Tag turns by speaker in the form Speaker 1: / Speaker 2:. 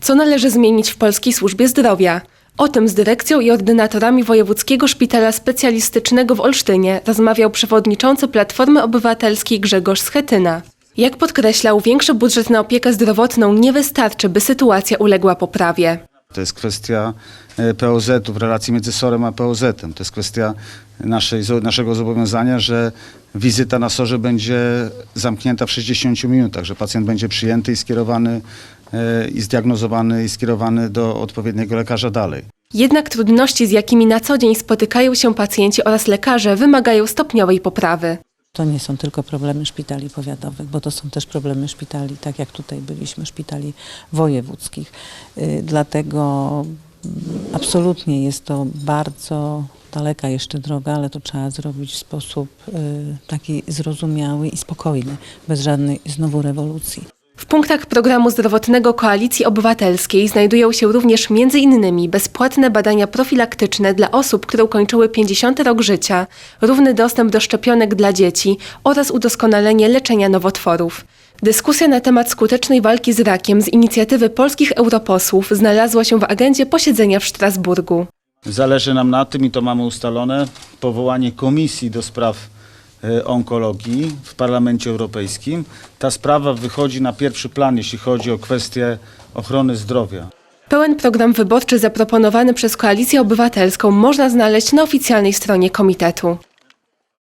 Speaker 1: Co należy zmienić w polskiej służbie zdrowia? O tym z dyrekcją i ordynatorami Wojewódzkiego Szpitala Specjalistycznego w Olsztynie rozmawiał przewodniczący Platformy Obywatelskiej Grzegorz Schetyna. Jak podkreślał, większy budżet na opiekę zdrowotną nie wystarczy, by sytuacja uległa poprawie.
Speaker 2: To jest kwestia e, POZ-u w relacji między SOR-em a POZ-em. To jest kwestia naszej, naszego zobowiązania, że wizyta na SOR-ze będzie zamknięta w 60 minutach, że pacjent będzie przyjęty i skierowany i zdiagnozowany i skierowany do odpowiedniego lekarza dalej.
Speaker 1: Jednak trudności, z jakimi na co dzień spotykają się pacjenci oraz lekarze, wymagają stopniowej poprawy.
Speaker 3: To nie są tylko problemy szpitali powiatowych, bo to są też problemy szpitali, tak jak tutaj byliśmy, szpitali wojewódzkich. Y, Dlatego absolutnie jest to bardzo daleka jeszcze droga, ale to trzeba zrobić w sposób y, taki zrozumiały i spokojny, bez żadnej znowu rewolucji.
Speaker 1: W punktach programu zdrowotnego Koalicji Obywatelskiej znajdują się również m.in. bezpłatne badania profilaktyczne dla osób, które ukończyły 50 rok życia, równy dostęp do szczepionek dla dzieci oraz udoskonalenie leczenia nowotworów. Dyskusja na temat skutecznej walki z rakiem z inicjatywy polskich europosłów znalazła się w agendzie posiedzenia w Strasburgu.
Speaker 2: Zależy nam na tym i to mamy ustalone powołanie komisji do spraw onkologii w Parlamencie Europejskim. Ta sprawa wychodzi na pierwszy plan, jeśli chodzi o kwestie ochrony zdrowia.
Speaker 1: Pełen program wyborczy zaproponowany przez Koalicję Obywatelską można znaleźć na oficjalnej stronie komitetu.